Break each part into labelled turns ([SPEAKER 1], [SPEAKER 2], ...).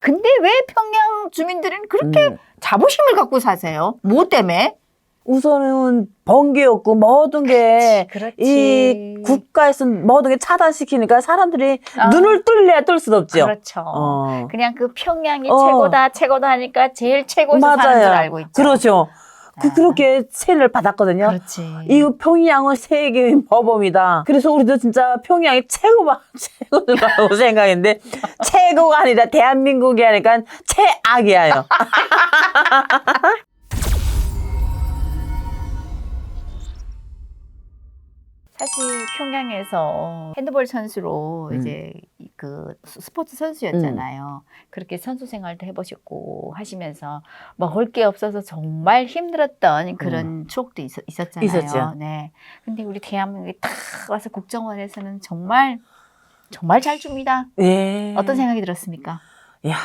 [SPEAKER 1] 근데 왜 평양 주민들은 그렇게
[SPEAKER 2] 음.
[SPEAKER 1] 자부심을 갖고 사세요? 뭐 때문에?
[SPEAKER 2] 우선은 번개였고 모든 게이 국가에서 모든 게 차단시키니까 사람들이
[SPEAKER 1] 아.
[SPEAKER 2] 눈을 뚫려야 뜰 수도 없죠.
[SPEAKER 1] 그렇죠.
[SPEAKER 2] 어.
[SPEAKER 1] 그냥 그 평양이
[SPEAKER 2] 어.
[SPEAKER 1] 최고다, 최고다 하니까 제일 사는 줄 알고 있죠.
[SPEAKER 2] 그렇죠. 그,
[SPEAKER 1] 아.
[SPEAKER 2] 그렇게 세를 받았거든요.
[SPEAKER 1] 그렇지.
[SPEAKER 2] 이 평양은 세계의 모범이다. 그래서 우리도 진짜 평양이 최고가 최고라고 생각했는데 최 고가 아니라 대한민국이 하니까 최악이에요.
[SPEAKER 1] 사실 평양에서 핸드볼 선수로
[SPEAKER 2] 음.
[SPEAKER 1] 이제 그 스포츠 선수였잖아요. 그렇게 선수 생활도 해보셨고 하시면서 먹을 게 없어서 정말 힘들었던 그런 추억도 있, 었잖아요
[SPEAKER 2] 음. 있었죠.
[SPEAKER 1] 네. 근데 우리 대한민국에 딱 와서 국정원에서는 정말 정말 잘 줍니다.
[SPEAKER 2] 예.
[SPEAKER 1] 어떤 생각이 들었습니까?
[SPEAKER 2] 야,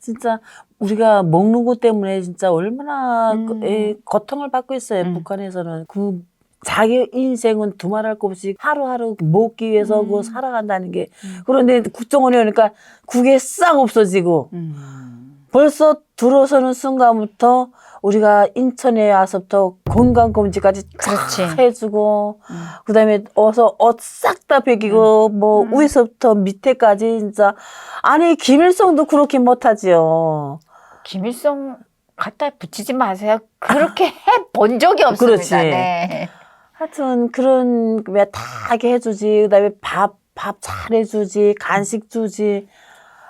[SPEAKER 2] 진짜 우리가 먹는 것 때문에 진짜 얼마나
[SPEAKER 1] 음.
[SPEAKER 2] 그- 에, 고통을 받고 있어요.
[SPEAKER 1] 음.
[SPEAKER 2] 북한에서는 그 자기 인생은 두말할 것 없이 하루하루 먹기 위해서
[SPEAKER 1] 음.
[SPEAKER 2] 그 살아간다는 게
[SPEAKER 1] 음.
[SPEAKER 2] 그런데 국정원에 오니까 국에 싹 없어지고
[SPEAKER 1] 음.
[SPEAKER 2] 벌써 들어서는 순간부터 우리가 인천에 와서부터 건강검진까지
[SPEAKER 1] 그렇지.
[SPEAKER 2] 쫙 해주고
[SPEAKER 1] 음.
[SPEAKER 2] 그 다음에 어서 옷 싹다 벗기고 뭐
[SPEAKER 1] 음.
[SPEAKER 2] 위에서부터 밑에까지 진짜 아니 김일성도 그렇게 못하지요.
[SPEAKER 1] 김일성 갖다 붙이지 마세요. 그렇게 해 본 적이 없습니다.
[SPEAKER 2] 그렇지.
[SPEAKER 1] 네.
[SPEAKER 2] 하여튼 그런 왜다 하게 해주지 그 다음에 밥 밥 잘 해주지 간식 주지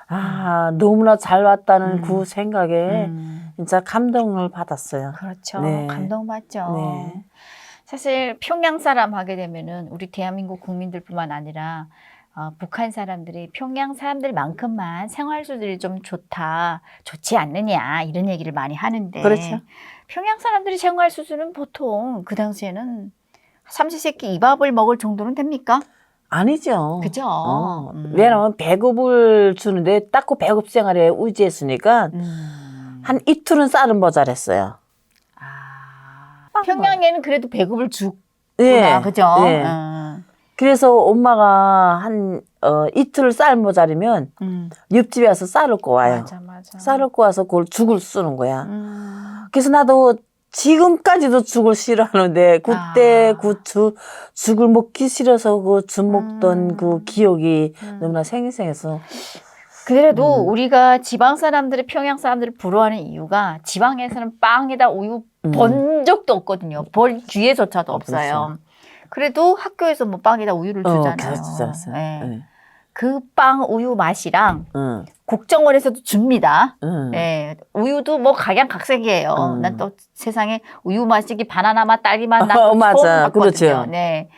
[SPEAKER 2] 아 너무나 잘 왔다는
[SPEAKER 1] 음.
[SPEAKER 2] 그 생각에
[SPEAKER 1] 음.
[SPEAKER 2] 진짜 감동을 받았어요.
[SPEAKER 1] 그렇죠.
[SPEAKER 2] 네.
[SPEAKER 1] 감동받죠.
[SPEAKER 2] 네.
[SPEAKER 1] 사실 평양 사람 하게 되면은 우리 대한민국 국민들뿐만 아니라 어, 북한 사람들이 평양 사람들만큼만 생활 수준이 좀 좋다, 좋지 않느냐 이런 얘기를 많이 하는데
[SPEAKER 2] 그렇죠.
[SPEAKER 1] 평양 사람들이 생활 수준은 보통 그 당시에는 삼시세끼 이밥을 먹을 정도는 됩니까?
[SPEAKER 2] 아니죠.
[SPEAKER 1] 그죠?
[SPEAKER 2] 어,
[SPEAKER 1] 음.
[SPEAKER 2] 왜냐면 배급을 주는데 딱 그 배급 생활에 의지했으니까
[SPEAKER 1] 음.
[SPEAKER 2] 한 이틀은 쌀은 모자랬어요.
[SPEAKER 1] 아. 평양에는 그래도 배급을 주구나,
[SPEAKER 2] 예.
[SPEAKER 1] 그죠?
[SPEAKER 2] 예.
[SPEAKER 1] 음.
[SPEAKER 2] 그래서 엄마가 한 어, 이틀 쌀 모자르면
[SPEAKER 1] 음.
[SPEAKER 2] 옆집에 와서 쌀을 꼬아요.
[SPEAKER 1] 맞아, 맞아.
[SPEAKER 2] 쌀을 꼬아서 그걸 죽을 쓰는 거야.
[SPEAKER 1] 음.
[SPEAKER 2] 그래서 나도 지금까지도 죽을 싫어하는데 그때
[SPEAKER 1] 아.
[SPEAKER 2] 그 죽, 죽을 먹기 싫어서 그죽 먹던
[SPEAKER 1] 음.
[SPEAKER 2] 그 기억이
[SPEAKER 1] 음.
[SPEAKER 2] 너무나 생생해서
[SPEAKER 1] 그래도
[SPEAKER 2] 음.
[SPEAKER 1] 우리가 지방 사람들이 평양 사람들을 부러워하는 이유가 지방에서는 빵에다 우유
[SPEAKER 2] 음.
[SPEAKER 1] 번 적도 없거든요. 볼 기회조차도
[SPEAKER 2] 어,
[SPEAKER 1] 없어요. 그래도 학교에서 뭐 빵에다 우유를
[SPEAKER 2] 어,
[SPEAKER 1] 주잖아요.
[SPEAKER 2] 그래서 주잖았어요.
[SPEAKER 1] 네.
[SPEAKER 2] 네.
[SPEAKER 1] 그 빵 우유 맛이랑
[SPEAKER 2] 응,
[SPEAKER 1] 국정원에서도 줍니다.
[SPEAKER 2] 응.
[SPEAKER 1] 네, 우유도 뭐 각양각색이에요.
[SPEAKER 2] 음.
[SPEAKER 1] 난 또 세상에 우유 맛이기 바나나 맛, 딸기 맛,
[SPEAKER 2] 어,
[SPEAKER 1] 나 처음
[SPEAKER 2] 맞아.
[SPEAKER 1] 봤거든요.
[SPEAKER 2] 그렇죠.
[SPEAKER 1] 네,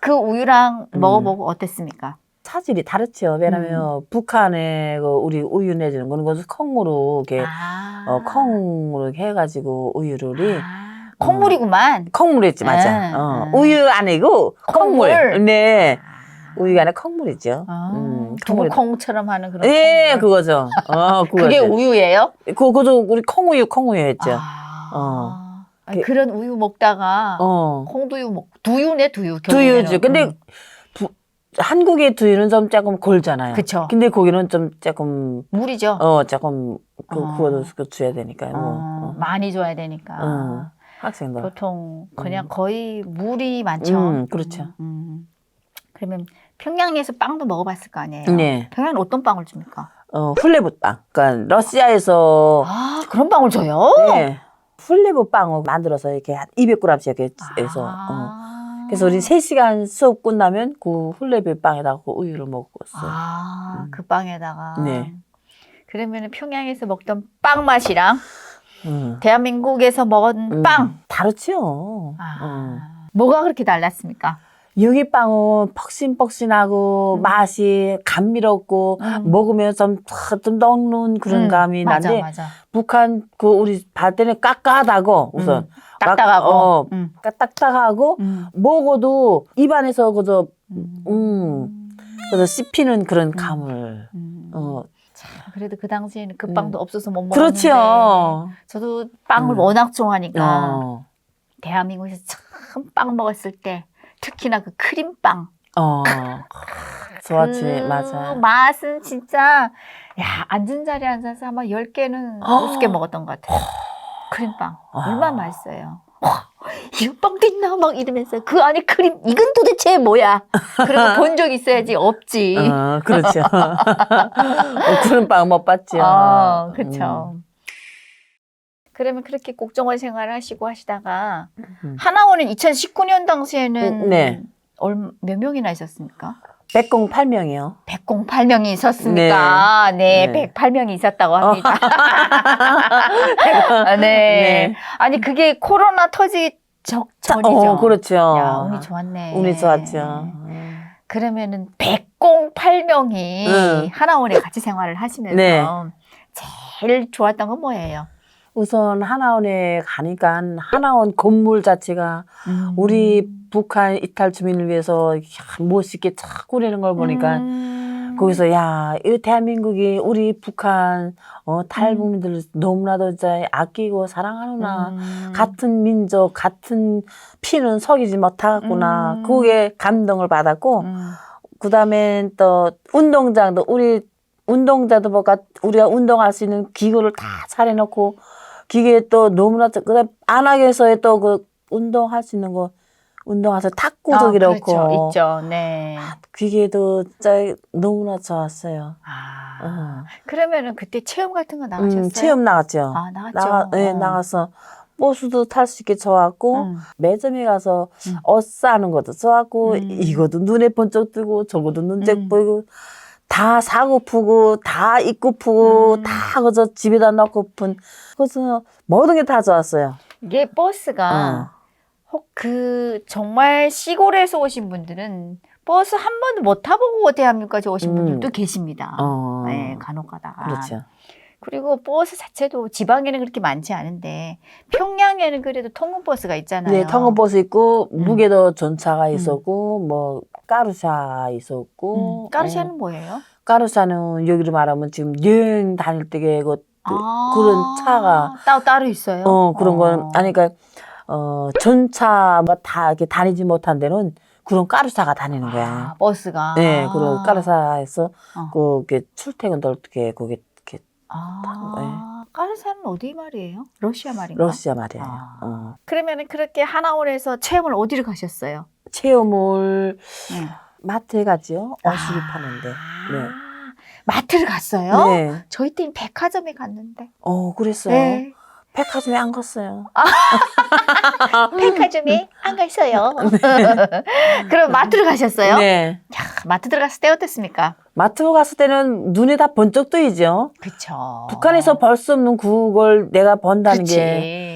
[SPEAKER 1] 그 우유랑
[SPEAKER 2] 음.
[SPEAKER 1] 먹어보고 어땠습니까?
[SPEAKER 2] 차질이 다르죠. 왜냐면
[SPEAKER 1] 음.
[SPEAKER 2] 북한에 그 우리 우유 내주는 거는 것은 콩으로 이렇게
[SPEAKER 1] 아,
[SPEAKER 2] 어, 콩으로 이렇게 해가지고 우유를
[SPEAKER 1] 아, 콩물이구만.
[SPEAKER 2] 콩물이지 맞아.
[SPEAKER 1] 네.
[SPEAKER 2] 어,
[SPEAKER 1] 음.
[SPEAKER 2] 우유 아니고 콩물.
[SPEAKER 1] 콩물.
[SPEAKER 2] 네.
[SPEAKER 1] 아.
[SPEAKER 2] 우유가 아니라 콩물이죠.
[SPEAKER 1] 아,
[SPEAKER 2] 음, 콩물이-
[SPEAKER 1] 두부콩처럼 하는 그런
[SPEAKER 2] 예,
[SPEAKER 1] 콩물.
[SPEAKER 2] 그거죠. 어, 그거죠.
[SPEAKER 1] 그게 우유예요?
[SPEAKER 2] 그, 그저 우리 콩우유, 콩우유였죠.
[SPEAKER 1] 아,
[SPEAKER 2] 어.
[SPEAKER 1] 아,
[SPEAKER 2] 그-
[SPEAKER 1] 그런 우유 먹다가
[SPEAKER 2] 어.
[SPEAKER 1] 콩두유 먹 두유네 두유.
[SPEAKER 2] 두유죠. 근데
[SPEAKER 1] 음.
[SPEAKER 2] 부- 한국의 두유는 좀 조금 골잖아요.
[SPEAKER 1] 그쵸.
[SPEAKER 2] 근데 거기는 좀 조금,
[SPEAKER 1] 물이죠.
[SPEAKER 2] 어, 조금, 그,
[SPEAKER 1] 어.
[SPEAKER 2] 그거도 그 줘야 되니까요. 뭐.
[SPEAKER 1] 어,
[SPEAKER 2] 어.
[SPEAKER 1] 많이 줘야 되니까.
[SPEAKER 2] 어. 학생들.
[SPEAKER 1] 보통 그냥
[SPEAKER 2] 음.
[SPEAKER 1] 거의 물이 많죠.
[SPEAKER 2] 음, 그렇죠.
[SPEAKER 1] 음, 음. 그러면 평양에서 빵도 먹어봤을 거 아니에요.
[SPEAKER 2] 네.
[SPEAKER 1] 평양은 어떤 빵을 줍니까?
[SPEAKER 2] 어, 훌레브빵. 그러니까 러시아에서
[SPEAKER 1] 아 그런 빵을 줘요?
[SPEAKER 2] 네. 훌레브 빵을 만들어서 이렇게 한 200g씩 이렇게 해서. 어.
[SPEAKER 1] 아.
[SPEAKER 2] 그래서 우리 3시간 수업 끝나면 그 훌레브 빵에다가 그 우유를 먹었어요.
[SPEAKER 1] 아,
[SPEAKER 2] 음.
[SPEAKER 1] 그 빵에다가.
[SPEAKER 2] 네.
[SPEAKER 1] 그러면 평양에서 먹던 빵 맛이랑
[SPEAKER 2] 음.
[SPEAKER 1] 대한민국에서 먹은
[SPEAKER 2] 음,
[SPEAKER 1] 빵.
[SPEAKER 2] 다르죠.
[SPEAKER 1] 아,
[SPEAKER 2] 음.
[SPEAKER 1] 뭐가 그렇게 달랐습니까?
[SPEAKER 2] 여기 빵은 퍽신퍽신하고
[SPEAKER 1] 음.
[SPEAKER 2] 맛이 감미롭고
[SPEAKER 1] 음.
[SPEAKER 2] 먹으면 좀, 좀 녹는 그런
[SPEAKER 1] 음,
[SPEAKER 2] 감이
[SPEAKER 1] 맞아,
[SPEAKER 2] 나는데
[SPEAKER 1] 맞아.
[SPEAKER 2] 북한 그 우리 밭 때는 깍깍하다고 우선
[SPEAKER 1] 음, 딱딱하고.
[SPEAKER 2] 어,
[SPEAKER 1] 음.
[SPEAKER 2] 딱딱하고
[SPEAKER 1] 음.
[SPEAKER 2] 먹어도 입안에서 그저
[SPEAKER 1] 음.
[SPEAKER 2] 음. 그래서 씹히는 그런 감을
[SPEAKER 1] 음.
[SPEAKER 2] 어
[SPEAKER 1] 그래도 그 당시에는 그
[SPEAKER 2] 음.
[SPEAKER 1] 빵도 없어서 못 먹었는데
[SPEAKER 2] 그렇죠.
[SPEAKER 1] 저도 빵을
[SPEAKER 2] 음.
[SPEAKER 1] 워낙 좋아하니까
[SPEAKER 2] 어.
[SPEAKER 1] 대한민국에서 참 빵 먹었을 때 특히나 그 크림빵
[SPEAKER 2] 어. 좋았지,
[SPEAKER 1] 그
[SPEAKER 2] 맞아.
[SPEAKER 1] 맛은 진짜 야 앉은 자리에 앉아서 아마 10개는
[SPEAKER 2] 어.
[SPEAKER 1] 우습게 먹었던 것 같아요. 크림빵
[SPEAKER 2] 아.
[SPEAKER 1] 얼마나 맛있어요. 와, 이거 빵도 있나 막 이러면서 그 안에 크림 이건 도대체 뭐야? 그리고 본적 있어야지 없지.
[SPEAKER 2] 어, 그렇죠. 어, 그런 빵못 봤죠.
[SPEAKER 1] 아, 그렇죠.
[SPEAKER 2] 음.
[SPEAKER 1] 그러면 그렇게 국정원 생활을 하시고 하시다가
[SPEAKER 2] 음.
[SPEAKER 1] 하나원은 2019년 당시에는
[SPEAKER 2] 음, 네.
[SPEAKER 1] 얼, 몇 명이나 있었습니까?
[SPEAKER 2] 108명이요.
[SPEAKER 1] 108명이 있었습니까? 네,
[SPEAKER 2] 네.
[SPEAKER 1] 108명이 있었다고 합니다. 아, 네. 아니 그게 코로나 터지기 적, 전이죠.
[SPEAKER 2] 어, 그렇죠.
[SPEAKER 1] 야, 운이 좋았네.
[SPEAKER 2] 운이 좋았죠. 음.
[SPEAKER 1] 그러면은 108명이
[SPEAKER 2] 응.
[SPEAKER 1] 하나원에 같이 생활을 하시면서
[SPEAKER 2] 네.
[SPEAKER 1] 제일 좋았던 건 뭐예요?
[SPEAKER 2] 우선 하나원에 가니까 하나원 건물 자체가
[SPEAKER 1] 음.
[SPEAKER 2] 우리 북한 이탈 주민을 위해서 야, 멋있게 착 꾸리는 걸 보니까
[SPEAKER 1] 음.
[SPEAKER 2] 거기서 야, 이 대한민국이 우리 북한 어, 탈북민들 너무나도 진짜 아끼고 사랑하는구나.
[SPEAKER 1] 음.
[SPEAKER 2] 같은 민족, 같은 피는 속이지 못하겠구나.
[SPEAKER 1] 음.
[SPEAKER 2] 그게 감동을 받았고,
[SPEAKER 1] 음.
[SPEAKER 2] 그 다음에 또 운동장도 우리 운동자도 뭐가 우리가 운동할 수 있는 기구를 다 차려놓고, 기계에 또 너무나, 그 다음 안악에서의 또 그 운동할 수 있는 거, 운동하서 탁구도
[SPEAKER 1] 아,
[SPEAKER 2] 그렇고,
[SPEAKER 1] 그렇죠. 있죠. 네.
[SPEAKER 2] 기계도 진짜 너무나 좋았어요.
[SPEAKER 1] 아.
[SPEAKER 2] 어.
[SPEAKER 1] 그러면 그때 체험 같은 거 나가셨어요?
[SPEAKER 2] 음, 체험 나갔죠.
[SPEAKER 1] 아, 나갔죠.
[SPEAKER 2] 나가, 네,
[SPEAKER 1] 어.
[SPEAKER 2] 나가서 버스도 탈 수 있게 좋았고
[SPEAKER 1] 음.
[SPEAKER 2] 매점에 가서
[SPEAKER 1] 음.
[SPEAKER 2] 옷 사는 것도 좋았고
[SPEAKER 1] 음.
[SPEAKER 2] 이것도 눈에 번쩍 뜨고 저것도 눈색
[SPEAKER 1] 음.
[SPEAKER 2] 보이고 다 사고프고 다 입고프고
[SPEAKER 1] 음.
[SPEAKER 2] 다 그저 집에다 넣고픈 그래서 모든 게 다 좋았어요.
[SPEAKER 1] 이게 버스가
[SPEAKER 2] 어.
[SPEAKER 1] 혹그 정말 시골에서 오신 분들은 버스 한 번도 못 타보고 대한민국까지 오신
[SPEAKER 2] 음.
[SPEAKER 1] 분들도 계십니다.
[SPEAKER 2] 어.
[SPEAKER 1] 네, 간혹 가다가.
[SPEAKER 2] 그렇죠.
[SPEAKER 1] 그리고 버스 자체도 지방에는 그렇게 많지 않은데 평양에는 그래도 통근버스가 있잖아요.
[SPEAKER 2] 네, 통근버스 있고
[SPEAKER 1] 음.
[SPEAKER 2] 무게도 전차가 있었고 뭐 까르샤 있었고
[SPEAKER 1] 음, 까르샤는
[SPEAKER 2] 어,
[SPEAKER 1] 뭐예요?
[SPEAKER 2] 까르샤는 여기로 말하면 지금 여행 다닐 때에 그
[SPEAKER 1] 아,
[SPEAKER 2] 그런 차가
[SPEAKER 1] 따로 따로 있어요.
[SPEAKER 2] 어, 그런 건,
[SPEAKER 1] 어.
[SPEAKER 2] 아니, 그니까, 어, 전차, 뭐, 다 이렇게 다니지 못한 데는 그런 까르사가 다니는
[SPEAKER 1] 아,
[SPEAKER 2] 거야.
[SPEAKER 1] 버스가.
[SPEAKER 2] 네, 그리고 까르사에서,
[SPEAKER 1] 어.
[SPEAKER 2] 그, 이렇게 출퇴근도 어떻게, 이렇게,
[SPEAKER 1] 아, 까르샤는 어디 말이에요? 러시아 말인가?
[SPEAKER 2] 러시아 말이에요.
[SPEAKER 1] 아.
[SPEAKER 2] 어.
[SPEAKER 1] 그러면은 그렇게 하나원에서 체험을 어디를 가셨어요?
[SPEAKER 2] 체험을
[SPEAKER 1] 네.
[SPEAKER 2] 마트에 가지요. 옷을
[SPEAKER 1] 아.
[SPEAKER 2] 파는데. 네.
[SPEAKER 1] 마트를 갔어요?
[SPEAKER 2] 네.
[SPEAKER 1] 저희 때는 백화점에 갔는데.
[SPEAKER 2] 어, 그랬어요.
[SPEAKER 1] 네.
[SPEAKER 2] 백화점에 안 갔어요.
[SPEAKER 1] 백화점에 안 갔어요. 그럼 마트를 가셨어요?
[SPEAKER 2] 네.
[SPEAKER 1] 야, 마트 들어갔을 때 어땠습니까?
[SPEAKER 2] 마트 갔을 때는 눈에 다 번쩍 뜨이죠.
[SPEAKER 1] 그쵸.
[SPEAKER 2] 북한에서 벌 수 없는 그걸 내가 본다는
[SPEAKER 1] 그치.
[SPEAKER 2] 게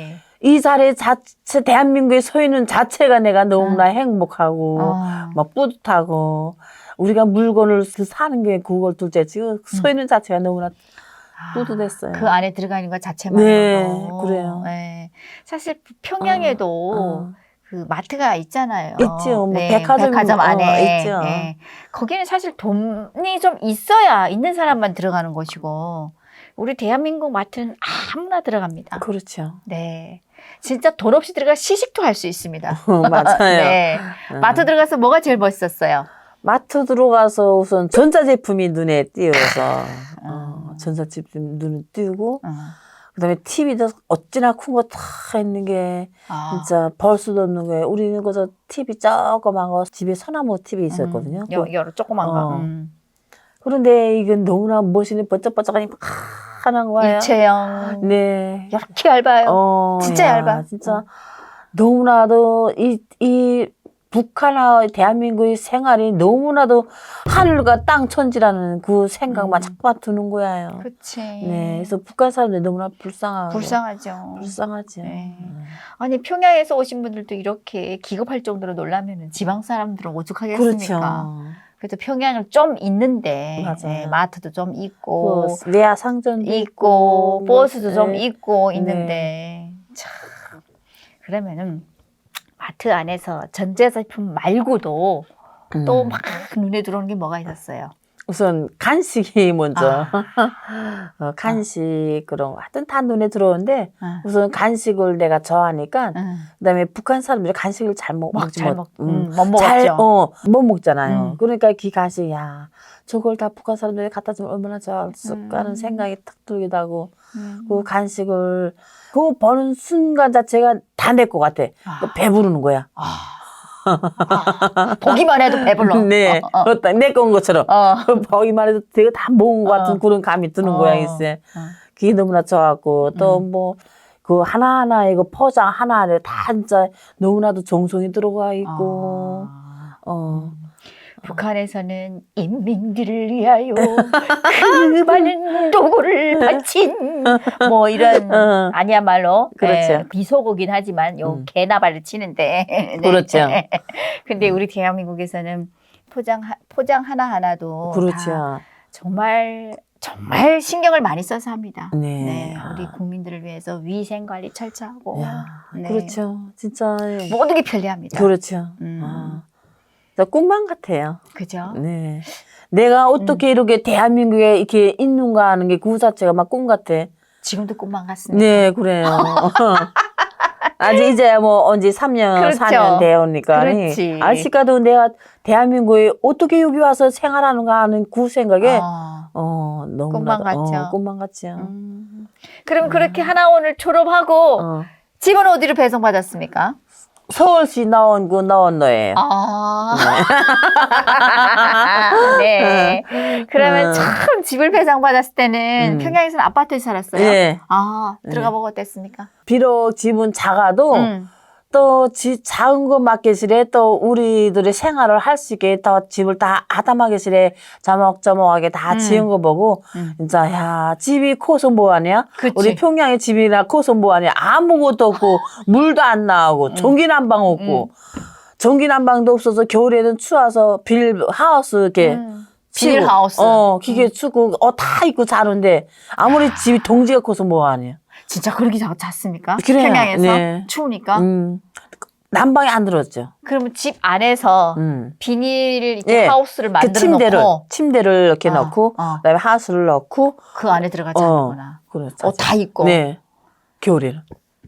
[SPEAKER 2] 이 자리에 자체 대한민국에 서 있는 자체가 내가 너무나 행복하고
[SPEAKER 1] 어.
[SPEAKER 2] 막 뿌듯하고 우리가 물건을 그 사는 게 그걸 둘째 지금 서 있는 자체가 너무나 뿌듯했어요.
[SPEAKER 1] 그 안에 들어가는 것 자체만으로도.
[SPEAKER 2] 네, 그래요.
[SPEAKER 1] 네. 사실 평양에도
[SPEAKER 2] 어.
[SPEAKER 1] 그 마트가 있잖아요.
[SPEAKER 2] 있죠. 뭐
[SPEAKER 1] 네,
[SPEAKER 2] 백화점,
[SPEAKER 1] 백화점
[SPEAKER 2] 어,
[SPEAKER 1] 안에.
[SPEAKER 2] 있죠.
[SPEAKER 1] 네. 거기는 사실 돈이 좀 있어야 있는 사람만 들어가는 것이고 우리 대한민국 마트는 아무나 들어갑니다.
[SPEAKER 2] 그렇죠.
[SPEAKER 1] 네. 진짜 돈 없이 들어가 시식도 할 수 있습니다.
[SPEAKER 2] 맞아요.
[SPEAKER 1] 네.
[SPEAKER 2] 어.
[SPEAKER 1] 마트 들어가서 뭐가 제일 멋있었어요?
[SPEAKER 2] 마트 들어가서 우선 전자제품이 눈에 띄어서
[SPEAKER 1] 음.
[SPEAKER 2] 어, 전자제품 눈에 띄고
[SPEAKER 1] 어.
[SPEAKER 2] 그다음에 TV도 어찌나 큰 거 다 있는 게
[SPEAKER 1] 아.
[SPEAKER 2] 진짜 벌 수도 없는 거예요. 우리는 그저 TV 조그만 거 집에 소나무 TV 있었거든요.
[SPEAKER 1] 음, 여, 여러 조그만 거.
[SPEAKER 2] 어.
[SPEAKER 1] 음.
[SPEAKER 2] 그런데 이건 너무나 멋있는 번쩍번쩍하니 하는 거예요.
[SPEAKER 1] 일체형.
[SPEAKER 2] 네.
[SPEAKER 1] 이렇게 얇아요.
[SPEAKER 2] 어,
[SPEAKER 1] 진짜
[SPEAKER 2] 야,
[SPEAKER 1] 얇아.
[SPEAKER 2] 진짜
[SPEAKER 1] 어.
[SPEAKER 2] 너무나도 이, 이 북한과 대한민국의 생활이 너무나도 하늘과 땅 천지라는 그 생각만
[SPEAKER 1] 음.
[SPEAKER 2] 자꾸만 드는 거예요.
[SPEAKER 1] 그치.
[SPEAKER 2] 네. 그래서 북한 사람들이 너무나 불쌍하고.
[SPEAKER 1] 불쌍하죠.
[SPEAKER 2] 불쌍하죠.
[SPEAKER 1] 네.
[SPEAKER 2] 음.
[SPEAKER 1] 아니 평양에서 오신 분들도 이렇게 기겁할 정도로 놀라면 지방 사람들은 오죽하겠습니까?
[SPEAKER 2] 그렇죠.
[SPEAKER 1] 그래서 평양을 좀 있는데
[SPEAKER 2] 맞아요.
[SPEAKER 1] 네, 마트도 좀 있고
[SPEAKER 2] 그 레아 상점도
[SPEAKER 1] 있고
[SPEAKER 2] 있고,
[SPEAKER 1] 버스도 좀
[SPEAKER 2] 네.
[SPEAKER 1] 있고 있는데 참 그러면은 마트 안에서 전자제품 말고도
[SPEAKER 2] 음.
[SPEAKER 1] 또막 눈에 들어오는 게 뭐가 있었어요?
[SPEAKER 2] 우선 간식이 먼저
[SPEAKER 1] 아.
[SPEAKER 2] 어, 간식 그런 거 하여튼 다 눈에 들어오는데
[SPEAKER 1] 아.
[SPEAKER 2] 우선 간식을 내가 좋아하니까
[SPEAKER 1] 응.
[SPEAKER 2] 그다음에 북한 사람들이 간식을 잘 먹,
[SPEAKER 1] 막
[SPEAKER 2] 먹지
[SPEAKER 1] 잘
[SPEAKER 2] 못,
[SPEAKER 1] 먹,
[SPEAKER 2] 음,
[SPEAKER 1] 음, 못 먹었죠.
[SPEAKER 2] 잘, 어, 못 먹잖아요.
[SPEAKER 1] 음.
[SPEAKER 2] 그러니까 그 간식, 야, 저걸 다 북한 사람들이 갖다 주면 얼마나 좋았을까 하는
[SPEAKER 1] 음.
[SPEAKER 2] 생각이 탁 들기도 하고,
[SPEAKER 1] 음.
[SPEAKER 2] 그 간식을, 그거 버는 순간 자체가 다 내 것 같아.
[SPEAKER 1] 아.
[SPEAKER 2] 그 배부르는 거야.
[SPEAKER 1] 아. 아. 보기만 해도 배불러.
[SPEAKER 2] 네.
[SPEAKER 1] 어, 어.
[SPEAKER 2] 어, 내건 것처럼.
[SPEAKER 1] 어.
[SPEAKER 2] 그 보기만 해도 되게 다 먹은 것 같은
[SPEAKER 1] 어.
[SPEAKER 2] 그런 감이 드는
[SPEAKER 1] 어.
[SPEAKER 2] 거야, 글쎄. 그게 너무나 좋았고, 또
[SPEAKER 1] 음.
[SPEAKER 2] 뭐, 그 하나하나 이거 포장 하나하나 다 진짜 너무나도 정성이 들어가 있고,
[SPEAKER 1] 아.
[SPEAKER 2] 어.
[SPEAKER 1] 북한에서는 인민들을 위하여 그 많은 노고를 바친 뭐 이런
[SPEAKER 2] 어.
[SPEAKER 1] 아니야말로
[SPEAKER 2] 그렇죠.
[SPEAKER 1] 예, 비속어긴 하지만 요
[SPEAKER 2] 음.
[SPEAKER 1] 개나발을 치는데 네.
[SPEAKER 2] 그렇죠.
[SPEAKER 1] 근데 우리 대한민국에서는 포장 하- 포장 하나 하나도 다
[SPEAKER 2] 그렇죠.
[SPEAKER 1] 정말 정말 신경을 많이 써서 합니다.
[SPEAKER 2] 네.
[SPEAKER 1] 우리 국민들을 위해서 위생 관리 철저하고
[SPEAKER 2] 야,
[SPEAKER 1] 네.
[SPEAKER 2] 그렇죠. 진짜.
[SPEAKER 1] 모든 게 편리합니다.
[SPEAKER 2] 그렇죠.
[SPEAKER 1] 음.
[SPEAKER 2] 아, 진짜 꿈만 같아요.
[SPEAKER 1] 그죠?
[SPEAKER 2] 네. 내가 어떻게 이렇게 대한민국에 이렇게 있는가 하는 게 그 자체가 막 꿈 같아.
[SPEAKER 1] 지금도 꿈만 같습니다.
[SPEAKER 2] 네, 그래요. 아직 이제 뭐 언제 3년,
[SPEAKER 1] 그렇죠.
[SPEAKER 2] 4년 되었니까.
[SPEAKER 1] 그렇지.
[SPEAKER 2] 아직까도 내가 대한민국에 어떻게 여기 와서 생활하는가 하는 그 생각에
[SPEAKER 1] 아.
[SPEAKER 2] 어, 너무
[SPEAKER 1] 꿈만 같죠.
[SPEAKER 2] 어, 꿈만 같죠.
[SPEAKER 1] 음. 그럼 그렇게 하나원을 졸업하고
[SPEAKER 2] 어.
[SPEAKER 1] 집은 어디로 배송받았습니까?
[SPEAKER 2] 서울시 나온 그 나온 노예요.
[SPEAKER 1] 아. 네. 그러면
[SPEAKER 2] 음.
[SPEAKER 1] 참 집을 배송받았을 때는
[SPEAKER 2] 음.
[SPEAKER 1] 평양에서는 아파트에 살았어요.
[SPEAKER 2] 예.
[SPEAKER 1] 아, 들어가
[SPEAKER 2] 네.
[SPEAKER 1] 보고 어땠습니까?
[SPEAKER 2] 비록 집은 작아도
[SPEAKER 1] 음.
[SPEAKER 2] 또 지, 작은 것 마켓실에 또 우리들의 생활을 할 수 있게 또 집을 다 아담하게실에 자목자목하게 다
[SPEAKER 1] 음.
[SPEAKER 2] 지은 거 보고
[SPEAKER 1] 음.
[SPEAKER 2] 진짜 야 집이 코서 뭐 아니야?
[SPEAKER 1] 그치.
[SPEAKER 2] 우리 평양의 집이나 코서 뭐 아니야? 아무것도 없고 물도 안 나오고 전기 난방 없고 전기 난방도 없어서 겨울에는 추워서 빌 하우스 이렇게
[SPEAKER 1] 음. 비닐하우스.
[SPEAKER 2] 어 기계 추고 어다 있고 자는데 아무리 집이 동지가 커서 뭐 아니야?
[SPEAKER 1] 진짜 그렇게 자, 잤습니까?
[SPEAKER 2] 그래요.
[SPEAKER 1] 평양에서
[SPEAKER 2] 네.
[SPEAKER 1] 추우니까.
[SPEAKER 2] 음 난방이 안 들었죠.
[SPEAKER 1] 그러면 집 안에서
[SPEAKER 2] 음.
[SPEAKER 1] 비닐 이렇게
[SPEAKER 2] 예.
[SPEAKER 1] 하우스를
[SPEAKER 2] 그
[SPEAKER 1] 만들어
[SPEAKER 2] 침대를
[SPEAKER 1] 놓고
[SPEAKER 2] 침대를 이렇게
[SPEAKER 1] 어,
[SPEAKER 2] 넣고
[SPEAKER 1] 어.
[SPEAKER 2] 그다음에 하우스를 넣고
[SPEAKER 1] 그 안에 들어가
[SPEAKER 2] 어,
[SPEAKER 1] 자는구나.
[SPEAKER 2] 그렇죠.
[SPEAKER 1] 어, 다 있고.
[SPEAKER 2] 네. 겨울에는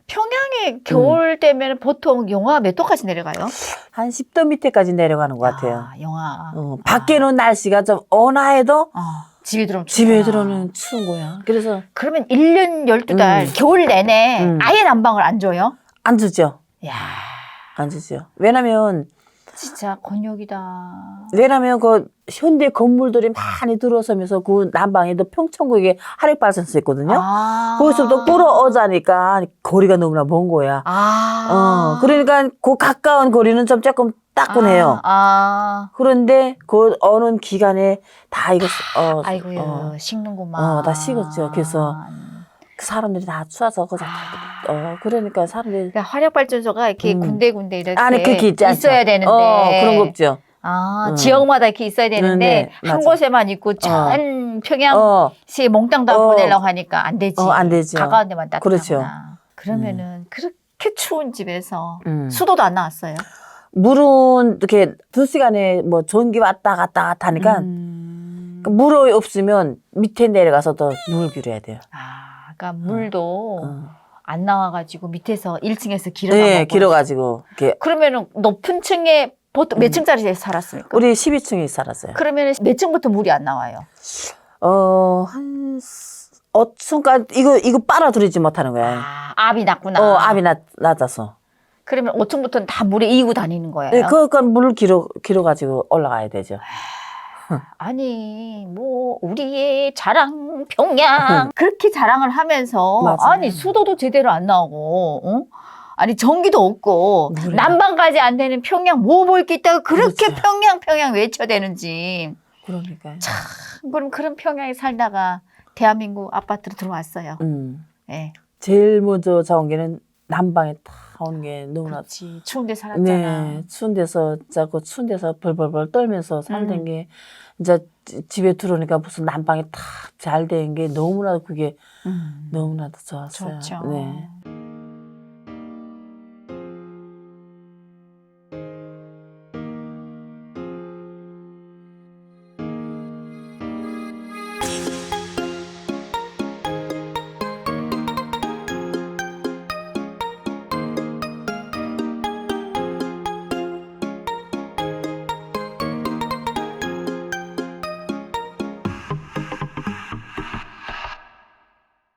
[SPEAKER 1] 평양에 겨울 되면 보통 영하 몇 도까지 내려가요?
[SPEAKER 2] 한 10도 밑에까지 내려가는 것 같아요.
[SPEAKER 1] 아, 영하.
[SPEAKER 2] 어, 밖에는 날씨가 좀 온화해도
[SPEAKER 1] 어, 집에 들어오면
[SPEAKER 2] 집에
[SPEAKER 1] 춥구나.
[SPEAKER 2] 들어오는 추운 거야. 그래서
[SPEAKER 1] 그러면 1년 12달
[SPEAKER 2] 음.
[SPEAKER 1] 겨울 내내
[SPEAKER 2] 음.
[SPEAKER 1] 아예 난방을 안 줘요?
[SPEAKER 2] 안 주죠.
[SPEAKER 1] 야
[SPEAKER 2] 안 주죠. 왜냐면
[SPEAKER 1] 진짜 곤욕이다.
[SPEAKER 2] 왜냐면 그 현대 건물들이 많이 들어서면서 그 난방에도 평천국에 하력 발전소 있거든요.
[SPEAKER 1] 아.
[SPEAKER 2] 거기서부터 끌어오자니까 거리가 너무나 먼 거야.
[SPEAKER 1] 아.
[SPEAKER 2] 어, 그러니까 그 가까운 거리는 좀 조금 따끈해요.
[SPEAKER 1] 아.
[SPEAKER 2] 그런데 그 어느 기간에 다 이거 어,
[SPEAKER 1] 아이고요,
[SPEAKER 2] 어,
[SPEAKER 1] 식는구만.
[SPEAKER 2] 어, 다 식었죠. 그래서 그 사람들이 다 추워서 그저 다 어, 그러니까 사람들이
[SPEAKER 1] 그러니까 화력 발전소가 이렇게
[SPEAKER 2] 음.
[SPEAKER 1] 군데군데 이렇게
[SPEAKER 2] 안에 그렇게 있지 않죠.
[SPEAKER 1] 있어야 되는데
[SPEAKER 2] 어, 그런 거 없죠.
[SPEAKER 1] 아,
[SPEAKER 2] 음.
[SPEAKER 1] 지역마다 이렇게 있어야 되는데
[SPEAKER 2] 네,
[SPEAKER 1] 한
[SPEAKER 2] 맞아.
[SPEAKER 1] 곳에만 있고 전 평양시에
[SPEAKER 2] 어,
[SPEAKER 1] 몽땅 다
[SPEAKER 2] 어.
[SPEAKER 1] 보내려고 하니까 안 되지.
[SPEAKER 2] 어, 안 되죠.
[SPEAKER 1] 가까운 데만 따뜻하구나.
[SPEAKER 2] 그렇죠.
[SPEAKER 1] 그러면은 그렇게 추운 집에서
[SPEAKER 2] 음.
[SPEAKER 1] 수도도 안 나왔어요.
[SPEAKER 2] 물은 이렇게 두 시간에 뭐 전기 왔다 갔다 갔다 하니까
[SPEAKER 1] 음.
[SPEAKER 2] 그 물이 없으면 밑에 내려가서 또물 길어야 돼요.
[SPEAKER 1] 아, 그러니까 물도
[SPEAKER 2] 어.
[SPEAKER 1] 안 나와가지고 밑에서 1층에서 길어가
[SPEAKER 2] 네. 길어가지고 이렇게
[SPEAKER 1] 그러면은 높은 층에 보통 몇
[SPEAKER 2] 음.
[SPEAKER 1] 층짜리에 살았습니까?
[SPEAKER 2] 우리 12층에 살았어요.
[SPEAKER 1] 그러면 몇 층부터 물이 안 나와요?
[SPEAKER 2] 어, 한, 어, 순간, 이거, 이거 빨아들이지 못하는 거야.
[SPEAKER 1] 아, 압이 났구나.
[SPEAKER 2] 어, 압이 낮, 낮아서.
[SPEAKER 1] 그러면 5층부터는 다 물에 이고 다니는 거예요.
[SPEAKER 2] 네, 그러니까 물 길어, 길어가지고 올라가야 되죠.
[SPEAKER 1] 아니 뭐 우리의 자랑 평양 그렇게 자랑을 하면서
[SPEAKER 2] 맞아요.
[SPEAKER 1] 아니 수도도 제대로 안 나오고 어? 아니 전기도 없고
[SPEAKER 2] 그래.
[SPEAKER 1] 난방까지 안 되는 평양 뭐 볼 게 있다고 그렇게
[SPEAKER 2] 그렇죠.
[SPEAKER 1] 평양 평양 외쳐대는지
[SPEAKER 2] 그러니까요.
[SPEAKER 1] 그럼 그런 평양에 살다가 대한민국 아파트로 들어왔어요.
[SPEAKER 2] 음.
[SPEAKER 1] 예.
[SPEAKER 2] 제일 먼저 자온 게는 난방에 다 오는 게 너무나.
[SPEAKER 1] 그렇지 추운 데 살았잖아.
[SPEAKER 2] 네, 추운 데서, 그 추운 데서 벌벌벌 떨면서 살던
[SPEAKER 1] 음.
[SPEAKER 2] 게, 이제 지- 집에 들어오니까 무슨 난방이 다잘된 게 너무나 그게
[SPEAKER 1] 음.
[SPEAKER 2] 너무나도 좋았어요.
[SPEAKER 1] 좋죠.
[SPEAKER 2] 네.